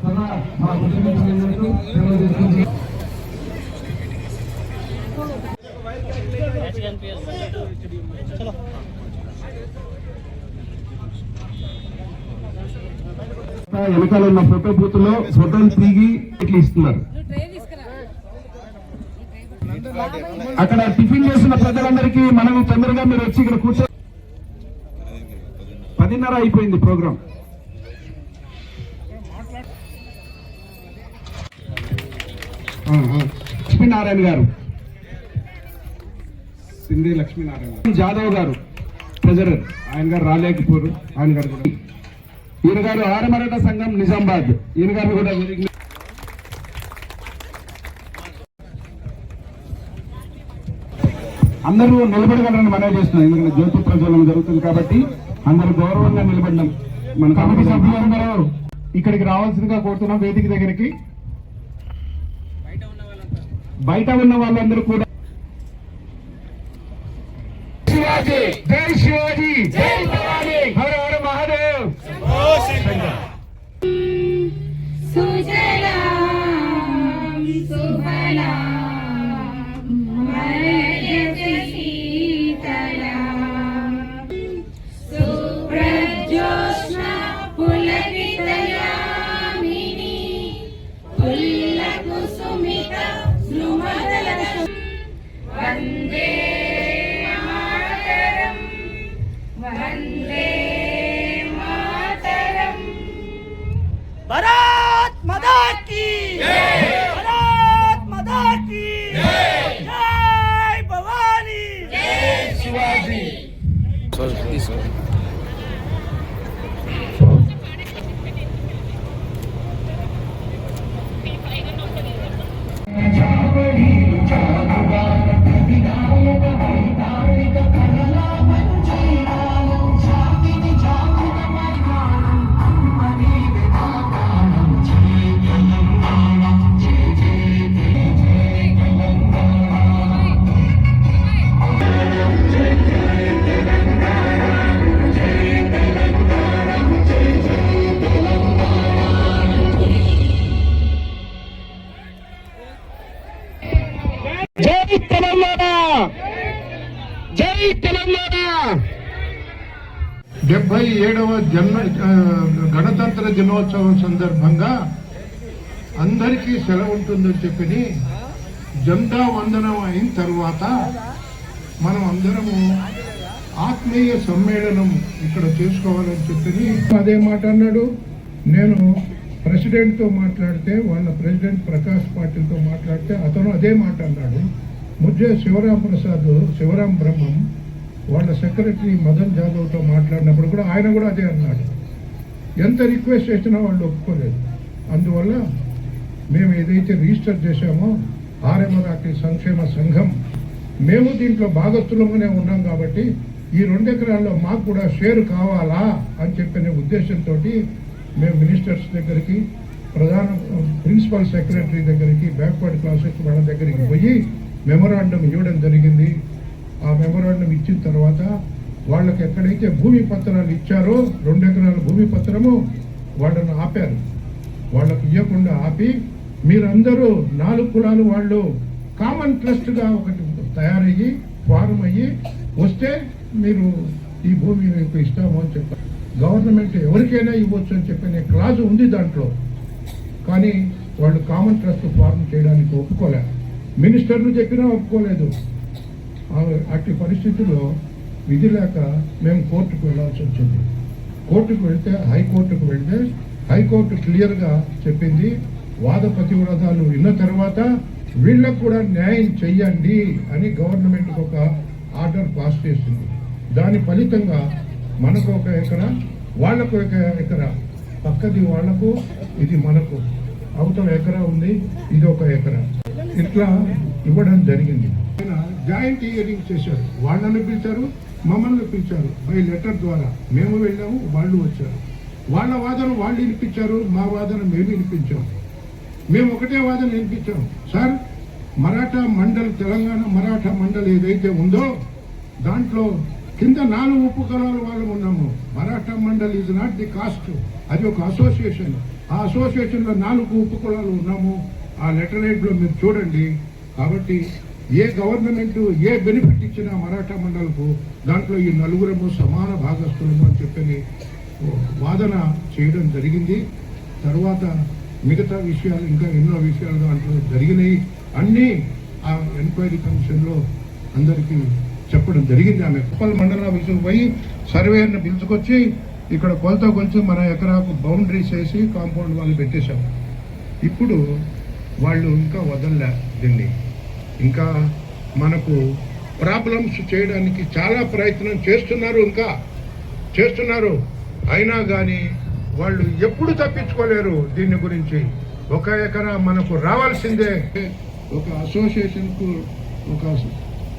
సదా మా తెలియజేస్తుంది వెనకాల ఉన్న ఫోటో బూత్లో ఫోటోలు తీగి ఇట్లా ఇస్తున్నారు. అక్కడ టిఫిన్ చేసిన ప్రజలందరికీ మనం తొందరగా మీరు వచ్చి ఇక్కడ కూర్చో పదిన్నర అయిపోయింది ప్రోగ్రామ్ లక్ష్మీనారాయణ గారు. సింధి లక్ష్మీనారాయణ గారు. జాదవ్ గారు ట్రెజరర్ ఆయన గారు రాలేకపోరు ఆయన గారు కూడా. ఈయన గారు ఆరమరట సంఘం నిజామాబాద్. ఈయన గారు కూడా అందరూ నిలబడగలరని మనవి చేస్తున్నాం. ఎందుకంటే జ్యోతి ప్రజ్వలనం జరుగుతుంది కాబట్టి అందరూ గౌరవంగా నిలబడ్డాం మన కమిటీ సభ్యులందరూ ఇక్కడికి రావాల్సిందిగా కోరుతున్నాం వేదిక దగ్గరికి. బయట ఉన్న వాళ్ళందరూ కూడా శివాజీ! జై శివాజీ! జై తెలంగాణ! జై తెలంగాణ! డెబ్బై ఏడవ జన్మ గణతంత్ర దినోత్సవం సందర్భంగా అందరికీ సెలవు ఉంటుందని చెప్పి జెండా వందనం అయిన తర్వాత మనం అందరము ఆత్మీయ సమ్మేళనం ఇక్కడ చేసుకోవాలని చెప్పి అదే మాట అన్నాడు. నేను ప్రెసిడెంట్తో మాట్లాడితే వాళ్ళ ప్రెసిడెంట్ ప్రకాష్ పాటిల్తో మాట్లాడితే అతను అదే మాట అన్నాడు. ముజ్జే శివరాం ప్రసాద్ శివరాం బ్రహ్మం వాళ్ళ సెక్రటరీ మదన్ జాదవ్తో మాట్లాడినప్పుడు కూడా ఆయన కూడా అదే అన్నాడు. ఎంత రిక్వెస్ట్ చేసినా వాళ్ళు ఒప్పుకోలేదు. అందువల్ల మేము ఏదైతే రిజిస్టర్ చేశామో ఆర్ఎంఆర్ఆర్టీ సంక్షేమ సంఘం మేము దీంట్లో భాగస్థులంగానే ఉన్నాం కాబట్టి ఈ రెండు ఎకరాల్లో మాకు కూడా షేర్ కావాలా అని చెప్పిన ఉద్దేశంతో మేము మినిస్టర్స్ దగ్గరికి ప్రధాన ప్రిన్సిపల్ సెక్రటరీ దగ్గరికి బ్యాక్వర్డ్ క్లాసెస్ వాళ్ళ దగ్గరికి పోయి మెమొరాండం ఇవ్వడం జరిగింది. ఆ మెమొరాండం ఇచ్చిన తర్వాత వాళ్ళకి ఎక్కడైతే భూమి పత్రాలు ఇచ్చారో రెండు ఎకరాల భూమి పత్రము వాళ్ళని ఆపారు. వాళ్ళకు ఇవ్వకుండా ఆపి మీరందరూ నాలుగు కులాలు వాళ్ళు కామన్ ట్రస్ట్గా ఒకటి తయారయ్యి ఫారం అయ్యి వస్తే మీరు ఈ భూమి మీకు ఇస్తాము అని చెప్పారు. గవర్నమెంట్ ఎవరికైనా ఇవ్వచ్చు అని చెప్పిన క్లాజ్ ఉంది దాంట్లో. కానీ వాళ్ళు కామన్ ట్రస్ట్ ఫార్మ్ చేయడానికి ఒప్పుకోలేదు మినిస్టర్లు చెప్పినా ఒప్పుకోలేదు. అట్టి పరిస్థితుల్లో విధి లేక మేము కోర్టుకు వెళ్ళాల్సి వచ్చింది. కోర్టుకు వెళ్తే హైకోర్టుకు వెళ్తే హైకోర్టు క్లియర్గా చెప్పింది వాద ప్రతివ్రతాలు విన్న తర్వాత వీళ్ళకు కూడా న్యాయం చెయ్యండి అని గవర్నమెంట్కి ఒక ఆర్డర్ పాస్ చేసింది. దాని ఫలితంగా మనకు ఒక ఎకరా వాళ్ళకు ఒక ఎకరా. పక్కది వాళ్ళకు ఇది మనకు. అవతల ఎకరా ఉంది ఇది ఒక ఎకరా. ఇట్లా ఇవ్వడం జరిగింది. జాయింట్ ఇయరింగ్ చేశారు. వాళ్ళని పిలిచారు మమ్మల్ని పిలిచారు. బై లెటర్ ద్వారా మేము వెళ్ళాము వాళ్ళు వచ్చారు. వాళ్ళ వాదన వాళ్ళు వినిపించారు మా వాదన మేము వినిపించాం. మేము ఒకటే వాదన వినిపించాం. సార్ మరాఠా మండల్ తెలంగాణ మరాఠా మండల్ ఏదైతే ఉందో దాంట్లో కింద నాలుగు ఉపకులాల వాళ్ళు ఉన్నాము. Maratha Mandal is not the caste అది ఒక అసోసియేషన్ ఆ అసోసియేషన్లో నాలుగు ఉపకులాలు ఉన్నాము. ఆ లెటర్లో మీరు చూడండి. కాబట్టి ఏ గవర్నమెంట్ ఏ బెనిఫిట్ ఇచ్చినా మరాఠా మండలకు దాంట్లో ఈ నలుగురము సమాన భాగస్థులము అని చెప్పని వాదన చేయడం జరిగింది. తర్వాత మిగతా విషయాలు ఇంకా ఎన్నో విషయాలు దాంట్లో జరిగినాయి. అన్నీ ఆ ఎంక్వైరీ కమిషన్లో అందరికీ చెప్పడం జరిగింది. ఆమె కుప్పల్ మండలం విషయం పోయి సర్వేయర్ని పిలుచుకొచ్చి ఇక్కడ కొలత కొలిచి మన ఎకరాకు బౌండరీస్ వేసి కాంపౌండ్ వాళ్ళు పెట్టేశాం ఇప్పుడు వాళ్ళు ఇంకా వదలలే దీన్ని. ఇంకా మనకు ప్రాబ్లమ్స్ చేయడానికి చాలా ప్రయత్నం చేస్తున్నారు ఇంకా. చేస్తున్నారు. అయినా కానీ వాళ్ళు ఎప్పుడు తప్పించుకోలేరు దీని గురించి. ఒక ఎకరా మనకు రావాల్సిందే. ఒక అసోసియేషన్కు ఒక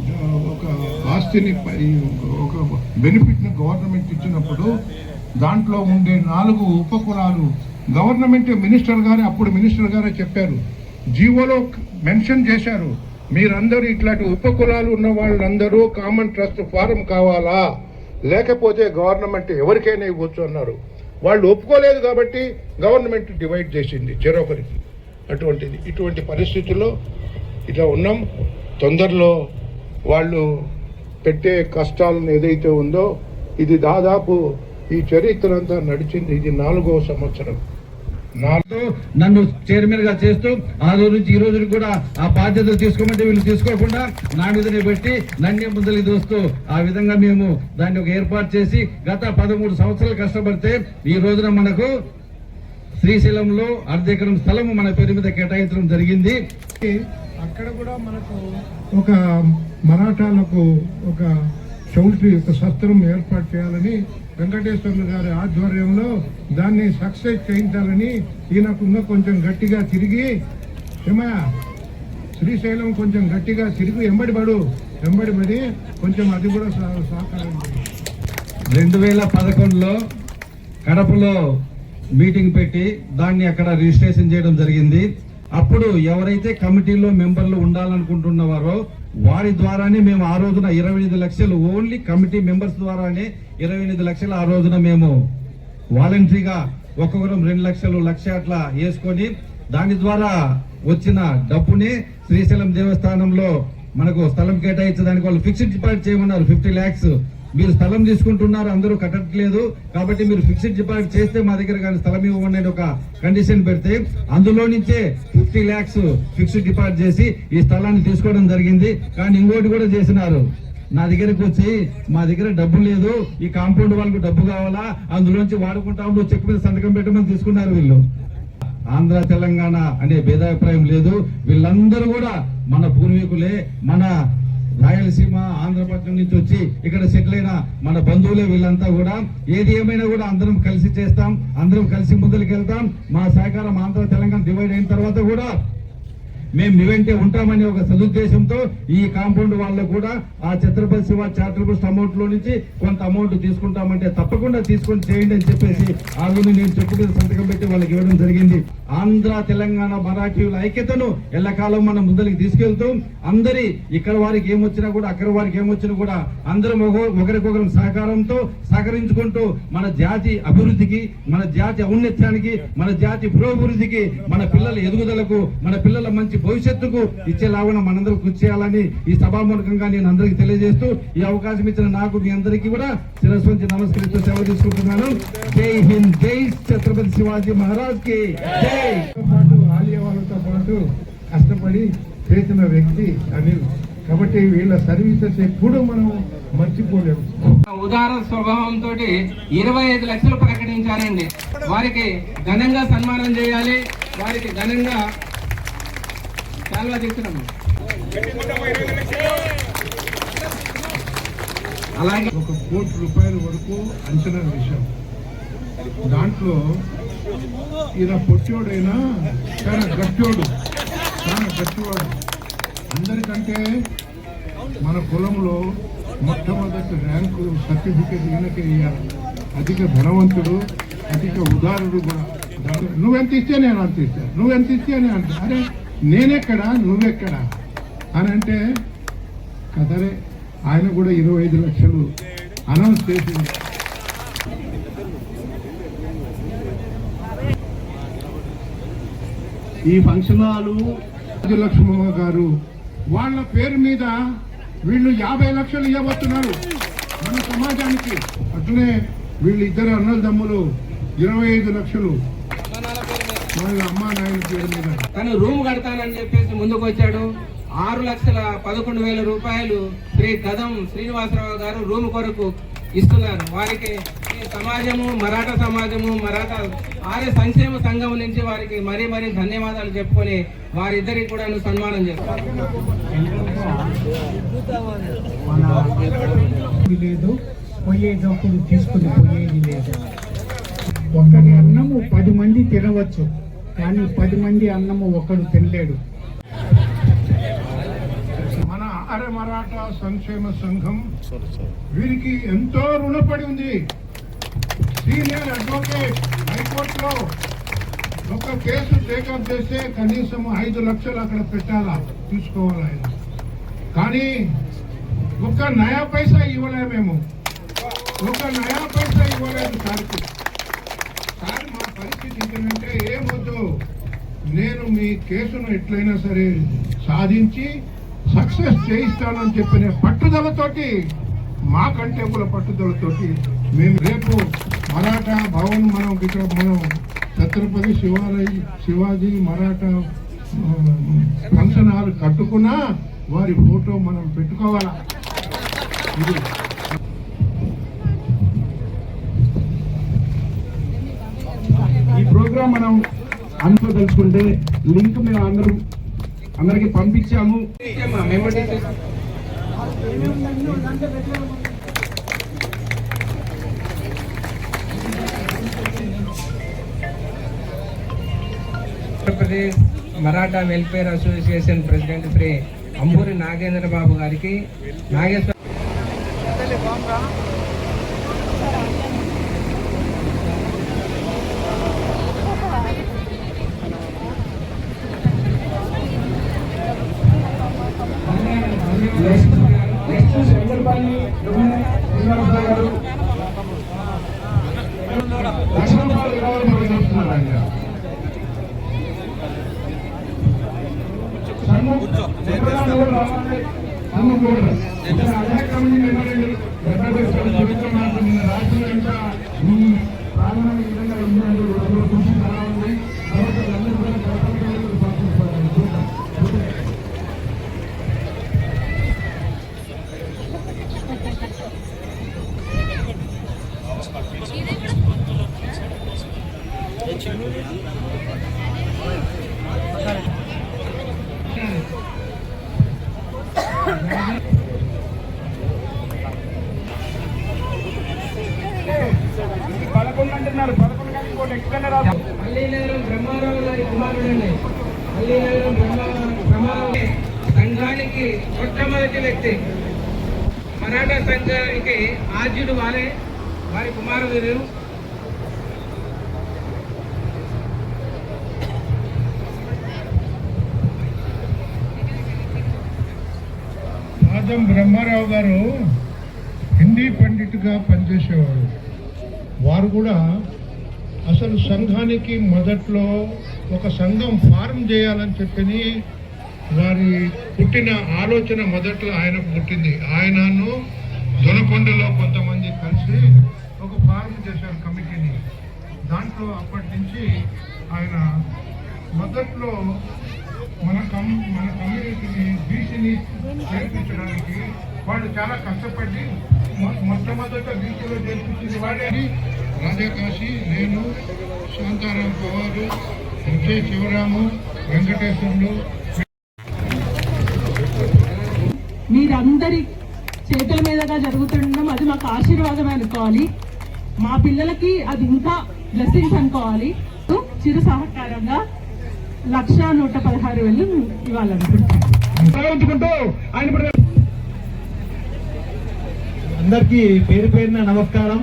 ఒక ఆస్తిని పై- ఒక బెనిఫిట్ని గవర్నమెంట్ ఇచ్చినప్పుడు దాంట్లో ఉండే నాలుగు ఉపకులాలు గవర్నమెంట్ మినిస్టర్ గారే అప్పుడు మినిస్టర్ గారే చెప్పారు. జీవోలో మెన్షన్ చేశారు. మీరందరూ ఇట్లాంటి ఉపకులాలు ఉన్న వాళ్ళందరూ కామన్ ట్రస్ట్ ఫారం కావాలా? లేకపోతే గవర్నమెంట్ ఎవరికైనా ఇవ్వచ్చు అన్నారు. వాళ్ళు ఒప్పుకోలేదు కాబట్టి గవర్నమెంట్ డివైడ్ చేసింది చెరొకరికి అటువంటిది. ఇటువంటి పరిస్థితుల్లో ఇట్లా ఉన్నాం. తొందరలో వాళ్ళు పెట్టే కష్టాలను ఏదైతే ఉందో ఇది దాదాపు ఈ చరిత్ర అంతా నడిచింది. ఇది నాలుగో సంవత్సరం. నాలుగు నన్ను చైర్మన్గా చేస్తూ ఆ రోజు నుంచి ఈ రోజు కూడా ఆ బాధ్యతలు తీసుకోమంటే వీళ్ళు తీసుకోకుండా నా మీదనే పెట్టి నన్నే ముందరికి దోస్తూ ఆ విధంగా మేము దాన్ని ఒక ఏర్పాటు చేసి గత పదమూడు సంవత్సరాలు కష్టపడితే ఈ రోజున మనకు శ్రీశైలంలో అర్ధ ఎకరం స్థలం మన పేరు మీద కేటాయించడం జరిగింది. అక్కడ కూడా మనకు ఒక మరాఠాలకు ఒక చౌల్ట్రీ యొక్క సత్రం ఏర్పాటు చేయాలని వెంకటేశ్వర్లు గారి ఆధ్వర్యంలో దాన్ని సక్సెస్ చేయించాలని ఈయనకున్న కొంచెం గట్టిగా తిరిగి ఏమయ్య? శ్రీశైలం కొంచెం గట్టిగా తిరిగి వెంబడి పడు ఎంబడి పడి కొంచెం అది కూడా సహకారం రెండు వేల పదకొండులో కడపలో మీటింగ్ పెట్టి దాన్ని అక్కడ రిజిస్ట్రేషన్ చేయడం జరిగింది. అప్పుడు ఎవరైతే కమిటీలో మెంబర్లు ఉండాలనుకుంటున్నవారో వారి ద్వారానే మేము ఆ రోజున ఇరవై ఎనిమిది లక్షలు ఓన్లీ కమిటీ మెంబర్స్ ద్వారానే ఇరవై ఎనిమిది లక్షలు ఆ రోజున మేము వాలంటరీగా ఒక్కొక్కరం రెండు లక్షలు లక్ష అట్లా వేసుకొని దాని ద్వారా వచ్చిన డబ్బుని శ్రీశైలం దేవస్థానంలో మనకు స్థలం కేటాయించడానికి వాళ్ళు ఫిక్స్డ్ డిపాజిట్ చేయమన్నారు ఫిఫ్టీ ల్యాక్స్. మీరు స్థలం తీసుకుంటున్నారు అందరూ కట్టట్లేదు. కాబట్టి మీరు ఫిక్స్డ్ డిపాజిట్ చేస్తే మా దగ్గర కానీ స్థలం ఇవ్వండి ఒక కండిషన్ పెడితే అందులో నుంచే ఫిఫ్టీ ల్యాక్స్ ఫిక్స్డ్ డిపాజిట్ చేసి ఈ స్థలాన్ని తీసుకోవడం జరిగింది. కానీ ఇంకోటి కూడా చేసినారు. నా దగ్గరకు వచ్చి మా దగ్గర డబ్బు లేదు ఈ కాంపౌండ్ వాళ్ళకు డబ్బు కావాలా? అందులోంచి వాడుకుంటాం నువ్వు చెక్ మీద సంతకం పెట్టమని తీసుకున్నారు వీళ్ళు. ఆంధ్ర తెలంగాణ అనే భేదాభిప్రాయం లేదు. వీళ్ళందరూ కూడా మన పూర్వీకులే మన రాయలసీమ ఆంధ్రపట్నం నుంచి వచ్చి ఇక్కడ సెటిల్ అయిన మన బంధువులే వీళ్ళంతా కూడా ఏది ఏమైనా కూడా అందరం కలిసి చేస్తాం అందరం కలిసి ముందరికి వెళ్తాం మా సహకారం ఆంధ్ర తెలంగాణ డివైడ్ అయిన తర్వాత కూడా మేము మీ వెంటే ఉంటామనే ఒక సదుద్దేశంతో ఈ కాంపౌండ్ వాళ్ళు కూడా ఆ ఛత్రపతి శివ చారిటబుల్ ట్రస్ట్ అమౌంట్లో నుంచి కొంత అమౌంట్ తీసుకుంటామంటే తప్పకుండా తీసుకొని చేయండి అని చెప్పేసి ఆ రోజు నేను చెప్పు మీద సంతకం పెట్టి వాళ్ళకి ఇవ్వడం జరిగింది. ఆంధ్ర తెలంగాణ మరాఠీల ఐక్యతను ఎల్లకాలం మనం ముందరికి తీసుకెళ్తూ అందరి ఇక్కడ వారికి ఏమొచ్చినా కూడా అక్కడ వారికి ఏమొచ్చినా కూడా అందరం ఒకరికొకరం ఒకరికొకరు సహకారంతో సహకరించుకుంటూ మన జాతి అభివృద్ధికి మన జాతి ఔన్నత్యానికి మన జాతి పురోభివృద్ధికి మన పిల్లల ఎదుగుదలకు మన పిల్లల మంచి భవిష్యత్తుకు ఇచ్చే లాభం మనందరూ కృషి చేయాలని ఈ సభామూలకంగా నేను అందరికీ తెలియజేస్తూ ఈ అవకాశం ఇచ్చిన నాకు మీ అందరికీ కూడా శిరస్సు వంచి నమస్కరిస్తూ సేవ తీసుకుంటున్నాను. జై హింద్ జై ఛత్రపతి శివాజీ మహారాజ్కి జై. ఆలియా వాళ్ళతో పాటు కష్టపడి చేసిన వ్యక్తి అనిల్. కాబట్టి వీళ్ళ సర్వీసెస్ ఎప్పుడు మనం మర్చిపోలేము. ఉదార స్వభావంతో ఇరవై ఐదు లక్షలు ప్రకటించారండి. వారికి ఘనంగా సన్మానం చేయాలి. వారికి ఘనంగా చాలా చెప్తున్నాము అలాగే ఒక కోటి రూపాయల వరకు అంచనా విషయం దాంట్లో ఈయన పొట్టోడైనా చాలా గట్టోడు చాలా గట్టివాడు. అందరికంటే మన కులంలో మొట్టమొదటి ర్యాంకు సర్టిఫికేట్ ఈయనకే ఇవ్వాలి అధిక ధనవంతుడు అధిక ఉదారుడు కూడా. నువ్వెంత ఇస్తే నేను అంత ఇస్తాను నువ్వెంత ఇస్తే నేను అంటే అరే నేనెక్కడా? నువ్వెక్కడా? అని అంటే కదరే ఆయన కూడా ఇరవై ఐదు లక్షలు అనౌన్స్ చేసింది. ఈ ఫంక్షన్ హాలు రాజలక్ష్మమ్మ గారు వాళ్ళ పేరు మీద వీళ్ళు యాభై లక్షలు ఇవ్వబోతున్నారు. మన సమాజానికి. అట్లనే వీళ్ళు ఇద్దరు అన్నదమ్ములు ఇరవై ఐదు లక్షలు అమ్మా నాయన తను రూమ్ కడతానని చెప్పేసి ముందుకు వచ్చాడు. ఆరు లక్షల పదకొండు వేల రూపాయలు శ్రీ కదం శ్రీనివాసరావు గారు రూమ్ కొరకు ఇస్తున్నారు. వారికి సమాజము మరాఠా సమాజము మరాఠా ఆర్య సంక్షేమ సంఘం నుంచి వారికి మరీ మరీ ధన్యవాదాలు చెప్పుకొని వారిద్దరికి కూడా సన్మానం చేస్తారు లేదు. పోయేటప్పుడు తీసుకుని పోయేది లేదు. ఒకరి అన్నము పది మంది తినవచ్చు. కానీ పది మంది అన్నము ఒకడు తినలేడు. మన ఆర్య మరాఠా సంక్షేమ సంఘం వీరికి ఎంతో రుణపడి ఉంది. సీనియర్ అడ్వకేట్ హైకోర్టులో ఒక కేసు టేకప్ చేస్తే కనీసం ఐదు లక్షలు అక్కడ పెట్టాలా? చూసుకోవాలి ఆయన? కానీ ఒక్క నయా పైసా ఇవ్వలే మేము. ఒక నయా పైసా ఇవ్వలేదు సార్కి. మా ఏమొద్దు? నేను మీ కేసును ఎట్లయినా సరే సాధించి సక్సెస్ చేయిస్తానని చెప్పిన పట్టుదలతోటి మా కంటెంపుల పట్టుదలతోటి మేము రేపు మరాఠా భవన్ మనం ఇక్కడ మనం ఛత్రపతి శివాలయ శివాజీ మరాఠా ఫంక్షన్ హాల్ కట్టుకున్నా వారి ఫోటో మనం పెట్టుకోవాలా? ఇది ఈ ప్రోగ్రాం మనం అనుకోదలుచుకుంటే లింక్ మేము అందరూ అందరికి పంపించాము. Uttar Pradesh Andhra Pradesh Maratha welfare association president Shri Amburi Nagendra Babu గారికి నాగేశ్వర సన్ము- ఎక్కడైనా బ్రహ్మారావు గారి కుమారుడండి. బ్రహ్మారావు సంఘానికి మొట్టమొదటి వ్యక్తి. మరాఠా సంఘానికి ఆద్యుడు వారే వారి కుమారుడు బ్రహ్మారావు గారు హిందీ పండిట్గా పనిచేసేవారు. వారు కూడా అసలు సంఘానికి మొదట్లో ఒక సంఘం ఫారం చేయాలని చెప్పని వారి పుట్టిన ఆలోచన మొదట్లో ఆయనకు పుట్టింది. ఆయనను దొనకొండలో కొంతమంది కలిసి ఒక ఫారం చేశారు కమిటీని. దాంట్లో అప్పటి నుంచి ఆయన మొదట్లో మన కమ్ మన కమ్యూనిటీని బీసీని చేర్పించడానికి వాళ్ళు చాలా కష్టపడి మొట్టమొదట బీసీలో చేర్పించింది వాడే రాజాకాశి నేను శాంతారాం పవారు విజయ్ శివరాము వెంకటేశ్వర్లు. మీరందరి చేతుల మీదుగా జరుగుతుండడం అది మాకు ఆశీర్వాదం అనుకోవాలి. మా పిల్లలకి అది ఇంకా బ్లెస్సింగ్స్ అనుకోవాలి. చిరు సహకారంగా లక్ష నూట పదహారు వేలు ఇవ్వాలనుకుంటున్నాను అందరికీ పేరు పేరున నమస్కారం.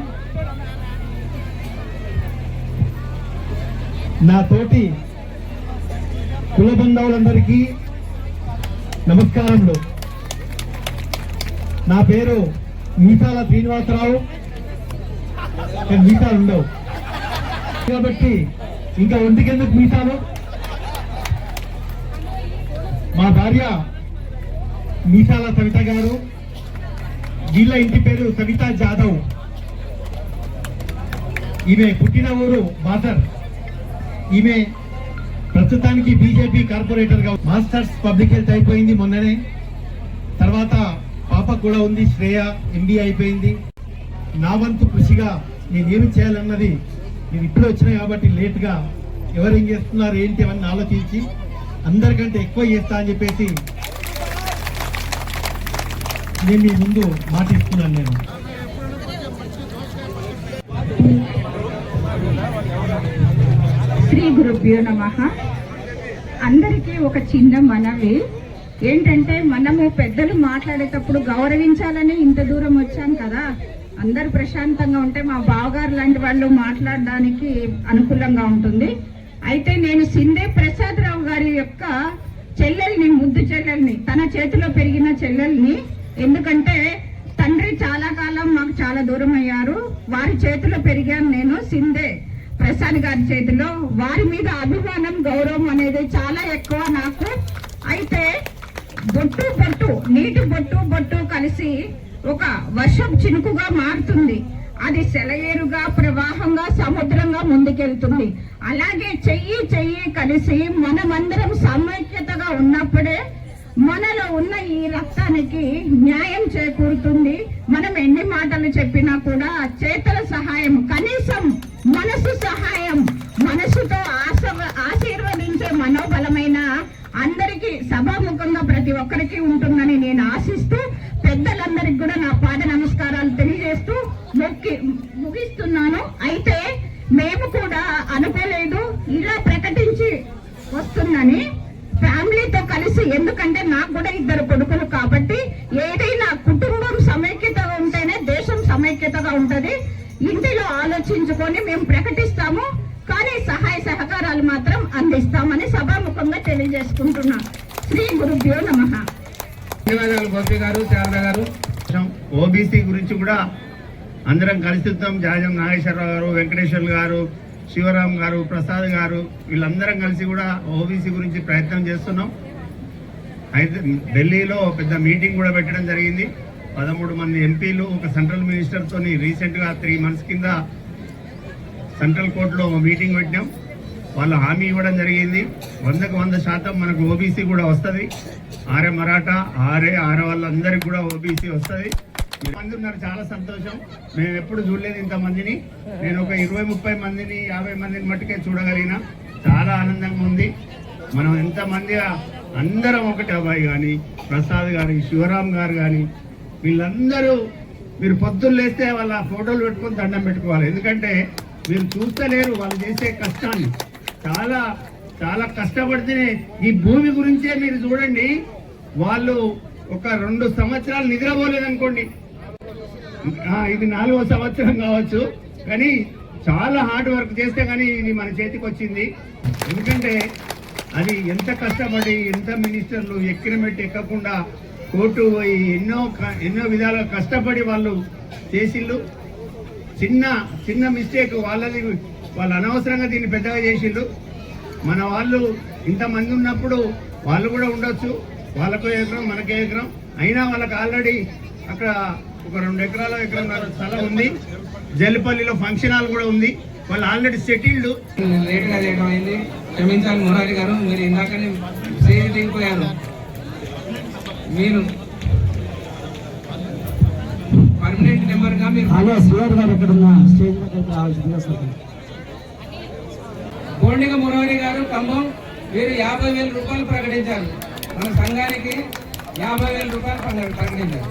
నా తోటి కుల బంధువులందరికీ నమస్కారములు. నా పేరు మీసాల శ్రీనివాసరావు. ఇక్కడ మీసాలు ఉండవు. కాబట్టి ఇంకా ఒంటికెందుకు మీసాలు మా భార్య మీసాల సవిత గారు. వీళ్ళ ఇంటి పేరు సవిత జాదవ్. ఈమె పుట్టిన ఊరు బాసర్. ఈమె ప్రస్తుతానికి బీజేపీ కార్పొరేటర్గా మాస్టర్స్ పబ్లిక్ హెల్త్ అయిపోయింది మొన్ననే. తర్వాత పాప కూడా ఉంది శ్రేయ ఎంబీ అయిపోయింది. నా వంతు కృషిగా నేను ఏమి చేయాలన్నది నేను ఇప్పుడు వచ్చినా కాబట్టి లేట్గా ఎవరు ఏం చేస్తున్నారు ఏంటి అవన్నీ ఆలోచించి అందరికంటే ఎక్కువ చేస్తా అని చెప్పేసి నేను మీ ముందు మాట ఇస్తున్నాను నేను. శ్రీ గురుభ్యో నమ. అందరికీ ఒక చిన్న మనవి. ఏంటంటే మనము పెద్దలు మాట్లాడేటప్పుడు గౌరవించాలని ఇంత దూరం వచ్చాం కదా. అందరు ప్రశాంతంగా ఉంటే మా బావగారు లాంటి వాళ్ళు మాట్లాడడానికి అనుకూలంగా ఉంటుంది. అయితే నేను సిందే ప్రసాద్ రావు గారి యొక్క చెల్లెల్ని ముద్దు చెల్లెల్ని తన చేతిలో పెరిగిన చెల్లెల్ని. ఎందుకంటే తండ్రి చాలా కాలం మాకు చాలా దూరం అయ్యారు. వారి చేతిలో పెరిగాను నేను సిందే. ప్రసాద్ గారి చేతిలో వారి మీద అభిమానం గౌరవం అనేది చాలా ఎక్కువ నాకు. అయితే బొట్టు బొట్టు నీటి బొట్టు బొట్టు కలిసి ఒక వర్షం చినుకుగా మారుతుంది. అది సెలయేరుగా ప్రవాహంగా సముద్రంగా ముందుకెళ్తుంది. అలాగే చెయ్యి చెయ్యి కలిసి మనమందరం సమైక్యతగా ఉన్నప్పుడే మనలో ఉన్న ఈ రక్తానికి న్యాయం చేకూరుతుంది. మనం ఎన్ని మాటలు చెప్పినా కూడా చేతల సహాయం కనీసం మనసు సహాయం మనసుతో ఆశ ఆశీర్వదించే మనోబలమైన అందరికీ సభాముఖంగా ప్రతి ఒక్కరికి ఉంటుందని నేను ఆశిస్తూ పెద్దలందరికీ కూడా నా అందరం కలిసి జాజం నాగేశ్వరరావు గారు వెంకటేశ్వర్లు గారు శివరాం గారు ప్రసాద్ గారు వీళ్ళందరం కలిసి కూడా ఓబీసీ గురించి ప్రయత్నం చేస్తున్నాం. అయితే ఢిల్లీలో పెద్ద మీటింగ్ కూడా పెట్టడం జరిగింది. పదమూడు మంది ఎంపీలు ఒక సెంట్రల్ మినిస్టర్తో రీసెంట్గా త్రీ మంత్స్ కింద సెంట్రల్ కోర్టులో ఒక మీటింగ్ పెట్టినాం వాళ్ళు హామీ ఇవ్వడం జరిగింది. వందకు వంద శాతం మనకు ఓబీసీ కూడా వస్తుంది. ఆరే మరాఠా ఆరే ఆరే వాళ్ళందరికీ కూడా ఓబీసీ వస్తుంది. మంది ఉన్నారు చాలా సంతోషం. మేము ఎప్పుడు చూడలేదు ఇంత మందిని. నేను ఒక ఇరవై ముప్పై మందిని యాభై మందిని మట్టుకే చూడగలిగిన. చాలా ఆనందంగా ఉంది. మనం ఎంత మంది అందరం ఒకటి అబ్బాయి కానీ ప్రసాద్ గారి శివరాం గారు కానీ వీళ్ళందరూ మీరు పొద్దున్న లేస్తే వాళ్ళ ఫోటోలు పెట్టుకొని దండం పెట్టుకోవాలి. ఎందుకంటే మీరు చూస్తలేరు వాళ్ళు చేసే కష్టాన్ని. చాలా చాలా కష్టపడితేనే ఈ భూమి గురించే మీరు చూడండి. వాళ్ళు ఒక రెండు సంవత్సరాలు నిద్రపోలేదు అనుకోండి ఇది నాలుగో సంవత్సరం కావచ్చు. కానీ చాలా హార్డ్ వర్క్ చేస్తే కానీ ఇది మన చేతికి వచ్చింది. ఎందుకంటే అది ఎంత కష్టపడి ఎంత మినిస్టర్లు ఎక్కిన మెట్టు ఎక్కకుండా కోర్టు పోయి ఎన్నో ఎన్నో విధాలుగా కష్టపడి వాళ్ళు చేసిళ్ళు. చిన్న చిన్న మిస్టేక్ వాళ్ళది వాళ్ళు అనవసరంగా దీన్ని పెద్దగా చేసిండు మన వాళ్ళు ఇంతమంది ఉన్నప్పుడు వాళ్ళు కూడా ఉండొచ్చు. వాళ్ళకు ఎకరం మనకే ఎకరం అయినా వాళ్ళకి ఆల్రెడీ అక్కడ ఒక రెండు ఎకరాల ఎకరంన్నర స్థలం ఉంది. జల్లిపల్లిలో ఫంక్షన్ హాల్ కూడా ఉంది. వాళ్ళు ఆల్రెడీ సెటిల్డ్ లేట్గా చేయడం అయింది. క్షమించాలి మురారి గారు మీరు ఇందాకనే స్టేజ్ దిగిపోయారు. మీరు పర్మనెంట్ నెంబర్గా మీరు అదే శ్రీవారి గారు ఎక్కడ ఉన్న స్టేజ్ దగ్గరికి రావాల్సిందిగా సార్. గోండిగ మురారి గారు ఖమ్మం వీరు యాభై వేల రూపాయలు ప్రకటించారు. మన సంఘానికి యాభై వేల రూపాయలు ప్రకటించారు.